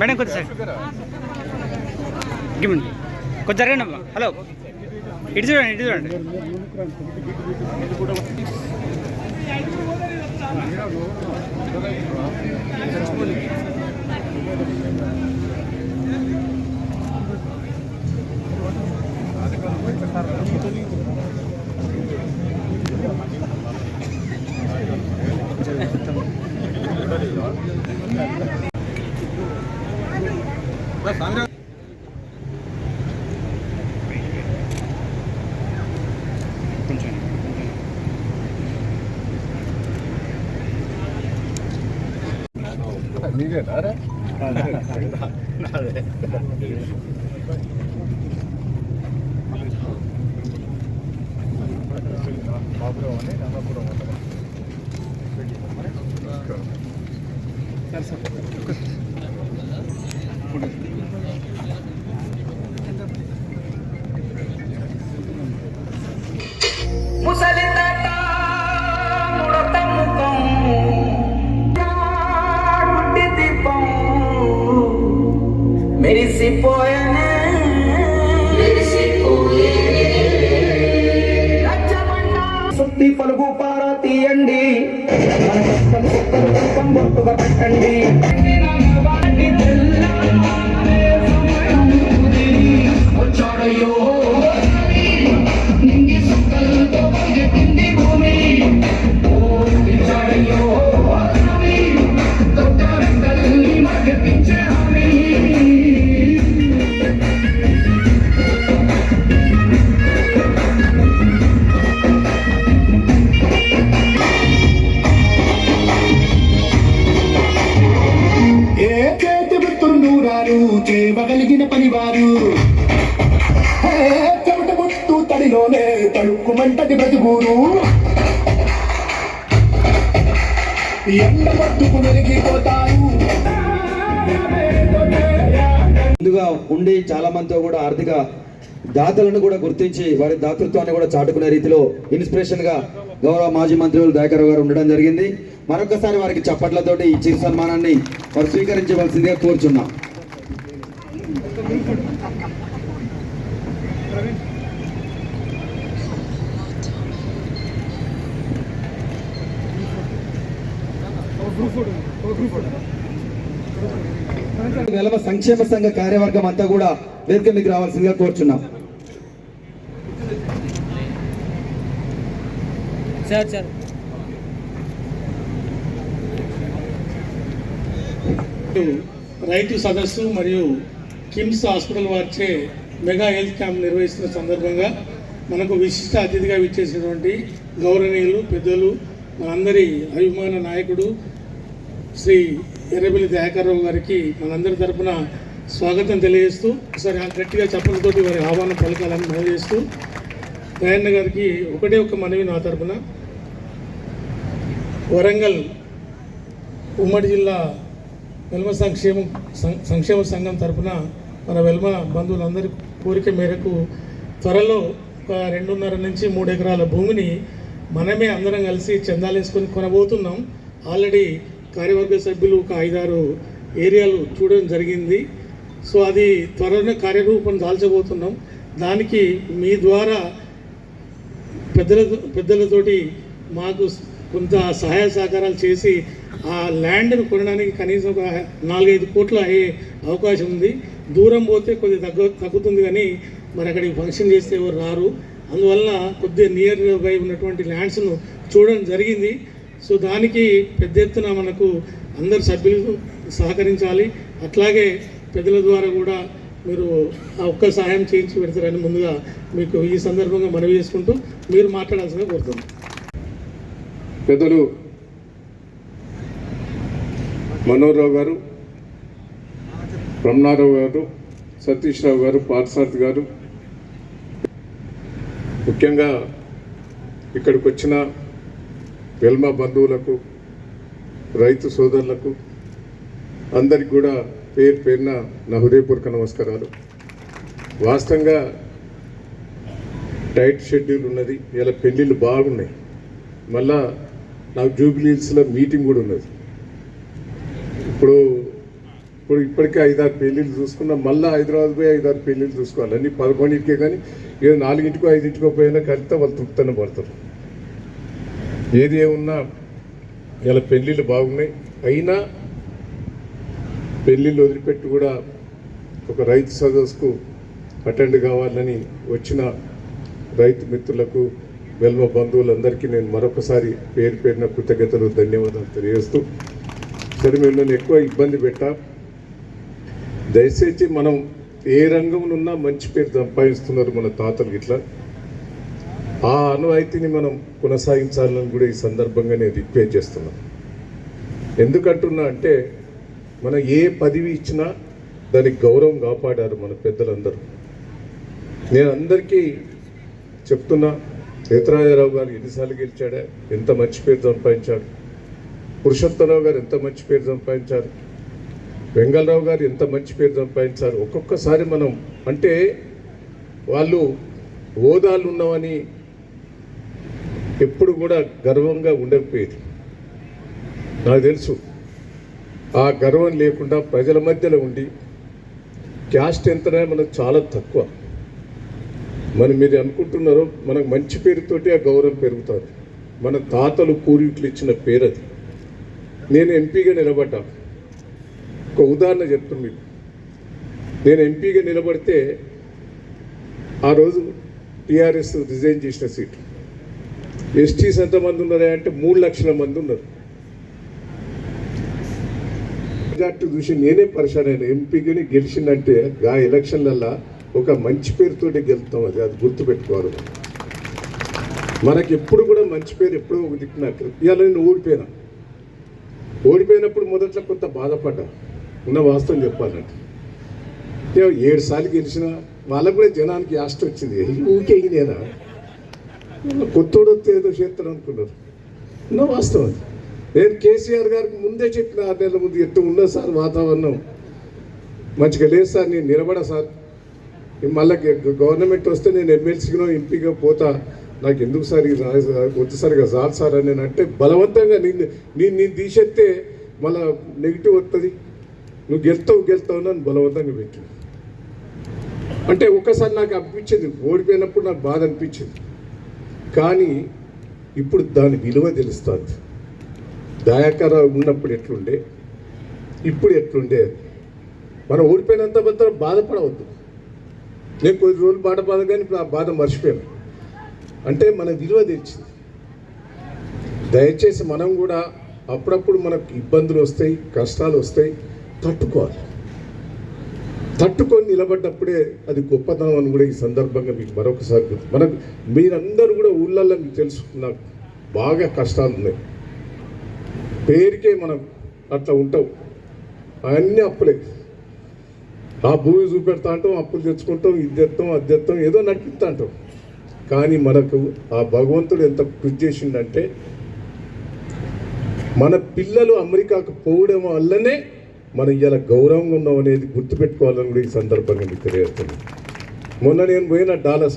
Madam కొద్ది sir. గిమ్మండి కొంచెం జరగండి అమ్మా. హలో. ఇటు చూడండి ఇటు చూడండి. కూడా నీదేనా రే బాబురావు అని రంగాపురం ఉంటుంది సుత్తి పలుగు పార తీయండి మన కష్టం బొట్టుగా పెట్టండి తడుక్కుమంటది బ్రతుకూరు ఎండ పట్టుకు మెరిగిపోతారు. ముందుగా ఉండి చాలా మందితో కూడా ఆర్థిక దాతలను కూడా గుర్తించి వారి దాతృత్వాన్ని కూడా చాటుకునే రీతిలో ఇన్స్పిరేషన్గా గౌరవ మాజీ మంత్రులు దయాకర్ గారు ఉండడం జరిగింది. మరొకసారి వారికి చప్పట్లతోటి ఈ చిరు సన్మానాన్ని వారు స్వీకరించవలసిందిగా కోరుచున్నాం. వెలమ సంక్షేమ సంఘ కార్యవర్గం అంతా కూడా వేదిక మీకు రావాల్సిందిగా కోరుచున్నాం. Sir sir. రైతు సదస్సు మరియు కిమ్స్ హాస్పిటల్ వారిచే మెగా హెల్త్ క్యాంప్ నిర్వహిస్తున్న సందర్భంగా మనకు విశిష్ట అతిథిగా విచ్చేసినటువంటి గౌరవనీయులు పెద్దలు మనందరి అభిమాన నాయకుడు శ్రీ ఎర్రబెల్లి దయాకర్రావు గారికి మనందరి తరపున స్వాగతం తెలియజేస్తూ ఒకసారి గట్టిగా చెప్పలతోటి వారి ఆహ్వానం పలకాలని మనవి చేస్తూ దయన్న గారికి ఒకటే ఒక మనవి నా తరపున. వరంగల్ ఉమ్మడి జిల్లా వెల్మ సంక్షేమ సంక్షేమ సంఘం తరపున మన వెల్మ బంధువులందరి కోరిక మేరకు త్వరలో ఒక రెండున్నర నుంచి మూడు ఎకరాల భూమిని మనమే అందరం కలిసి చందాలేసుకొని కొనబోతున్నాం. ఆల్రెడీ కార్యవర్గ సభ్యులు ఒక ఐదారు ఏరియాలు చూడడం జరిగింది. సో అది త్వరలో కార్యరూపం దాల్చబోతున్నాం. దానికి మీ ద్వారా పెద్దల పెద్దలతోటి మాకు కొంత సహాయ సహకారాలు చేసి ఆ ల్యాండ్ను కొనడానికి కనీసం ఒక నాలుగైదు కోట్లు అయ్యే అవకాశం ఉంది. దూరం పోతే కొద్దిగా తగ్గు తగ్గుతుంది కానీ మరి అక్కడికి ఫంక్షన్ చేస్తే ఎవరు రారు. అందువల్ల కొద్దిగా నియర్ బై ఉన్నటువంటి ల్యాండ్స్ను చూడడం జరిగింది. సో దానికి పెద్ద ఎత్తున మనకు అందరు సభ్యులు సహకరించాలి. అట్లాగే పెద్దల ద్వారా కూడా మీరు ఆ ఒక్క సహాయం చేయించి పెడతారని ముందుగా మీకు ఈ సందర్భంగా మనవి చేసుకుంటూ మీరు మాట్లాడాల్సిందిగా కోరుతున్నాం. పెద్దలు మనోహర్రావు గారు రమణారావు గారు సతీష్ రావు గారు పార్థసారథి గారు. ముఖ్యంగా ఇక్కడికి వచ్చిన వెల్మ బంధువులకు రైతు సోదరులకు అందరికి కూడా పేరు పేరున నా హృదయపూర్వక నమస్కారాలు. వాస్తవంగా టైట్ షెడ్యూల్ ఉన్నది ఇలా పెళ్ళిళ్ళు బాగున్నాయి. మళ్ళా నాకు జూబ్లీస్లో మీటింగ్ కూడా ఉన్నది. ఇప్పుడు ఇప్పుడు ఇప్పటికే ఐదారు పెళ్ళిళ్ళు చూసుకున్నా మళ్ళీ హైదరాబాద్ పోయి ఐదారు పెళ్ళిళ్ళు చూసుకోవాలి. అన్నీ పదకొండింటికే కానీ ఏదో నాలుగింటికో ఐదింటికో పోయినా కలిస్తే వాళ్ళు తృప్తిని పడతారు. ఏది ఏమున్నా ఇలా పెళ్ళిళ్ళు బాగున్నాయి. అయినా పెళ్ళిళ్ళు వదిలిపెట్టి కూడా ఒక రైతు సదస్సుకు అటెండ్ కావాలని వచ్చిన రైతు మిత్రులకు వెల్మ బంధువులందరికీ నేను మరొకసారి పేరు పేరిన కృతజ్ఞతలు ధన్యవాదాలు తెలియజేస్తూ సరే మిమ్మల్ని ఎక్కువ ఇబ్బంది పెట్టా. దయచేసి మనం ఏ రంగంలో ఉన్నా మంచి పేరు సంపాదిస్తున్నారు మన తాతలు ఇట్లా ఆ అనువాయితీని మనం కొనసాగించాలని కూడా ఈ సందర్భంగా నేను రిక్వెస్ట్ చేస్తున్నాను ఎందుకంటున్నా అంటే మన ఏ పదవి ఇచ్చినా దానికి గౌరవం కాపాడారు మన పెద్దలందరూ. నేను అందరికీ చెప్తున్నా నేత్రాజరావు గారు ఎన్నిసార్లు గెలిచాడా ఎంత మంచి పేరు సంపాదించాడు పురుషోత్తరావు గారు ఎంత మంచి పేరు సంపాదించారు వెంగళరావు గారు ఎంత మంచి పేరు సంపాదించారు ఒక్కొక్కసారి మనం అంటే వాళ్ళు హోదాలు ఉన్నామని ఎప్పుడు కూడా గర్వంగా ఉండకపోయేది. నాకు తెలుసు. ఆ గర్వం లేకుండా ప్రజల మధ్యలో ఉండి క్యాస్ట్ ఎంతనే మనకు చాలా తక్కువ. మనం మీరు అనుకుంటున్నారో మనకు మంచి పేరుతోటి ఆ గౌరవం పెరుగుతుంది. మన తాతలు పూర్వీకులు ఇచ్చిన పేరు అది నేను ఎంపీగా నిలబడ్డా. ఒక ఉదాహరణ చెప్తాను మీకు. నేను ఎంపీగా నిలబడితే ఆ రోజు టీఆర్ఎస్ రిజైన్ చేసిన సీటు. ఎస్టీస్ ఎంతమంది ఉన్నారా అంటే మూడు లక్షల మంది ఉన్నారు. మెజార్టీ చూసి నేనే పరిశాన్ అయినా ఎంపీగాని గెలిచిందంటే ఆ ఎలక్షన్లల్లా ఒక మంచి పేరుతోటి గెలుస్తాం అది అది గుర్తుపెట్టుకోవాలి. మనకి ఎప్పుడు కూడా మంచి పేరు ఎప్పుడో ఒక దిక్కునాక ఇవాళ నేను ఓడిపోయినా. ఓడిపోయినప్పుడు మొదట్లో కొంత బాధపడ్డా. ఉన్న వాస్తవం చెప్పాలంటే. ఏడు సార్లు గెలిచిన వాళ్ళకు కూడా జనానికి ఆస్తి వచ్చింది. ఊకే నేనా కొత్తోడు ఏదో చేస్తాడు అనుకున్నారు. ఉన్న వాస్తవం అది. నేను కేసీఆర్ గారికి ముందే చెప్పిన ఆరు నెలల ముందు ఎట్టు ఉండదు సార్ వాతావరణం. మంచిగా లేదు సార్ నేను నిలబడ సార్. మళ్ళీ గవర్నమెంట్ వస్తే నేను ఎమ్మెల్సీగా ఎంపీగా పోతా. నాకు ఎందుకు సార్ ఇది రా- వద్దు సార్ అని నేను అంటే బలవంతంగా నేను నేను నేను తీసేస్తే మళ్ళా నెగిటివ్ వస్తుంది నువ్వు గెలుతావు గెలుతావు అని బలవంతంగా పెట్టి అంటే ఒక్కసారి నాకు అనిపించింది ఓడిపోయినప్పుడు నాకు బాధ అనిపించింది. కానీ ఇప్పుడు దాని విలువ తెలుస్తుంది. దయాకర ఉన్నప్పుడు ఎట్లుండే? ఇప్పుడు ఎట్లుండే? మనం ఓడిపోయినంత మాత్రం బాధపడవద్దు. నేను కొద్ది రోజులు బాధ బాధ కానీ ఆ బాధ మర్చిపోయాను. అంటే మన విలువ తెచ్చింది దయచేసి మనం కూడా అప్పుడప్పుడు మనకు ఇబ్బందులు వస్తాయి కష్టాలు వస్తాయి తట్టుకోవాలి. తట్టుకొని నిలబడ్డప్పుడే అది గొప్పతనం అని కూడా ఈ సందర్భంగా మీకు మరొకసారి గుర్తు మనకు మీరందరూ కూడా ఊళ్ళల్లో మీకు తెలుసు నాకు బాగా కష్టాలు ఉన్నాయి. పేరుకే మనం అట్లా ఉంటాం. అవన్నీ అప్పులే. ఆ భూమి చూపెడతా అంటాం అప్పులు తెచ్చుకుంటాం ఇది తెస్తాం అది తెస్తాం ఏదో నడిపిస్తా అంటాం. కానీ మనకు ఆ భగవంతుడు ఎంత కృషి చేసిండంటే మన పిల్లలు అమెరికాకు పోవడం వల్లనే మనం ఇలా గౌరవంగా ఉన్నాం అనేది గుర్తుపెట్టుకోవాలని కూడా ఈ సందర్భంగా మీకు తెలియజేస్తున్నాను. మొన్న నేను పోయిన డాలస్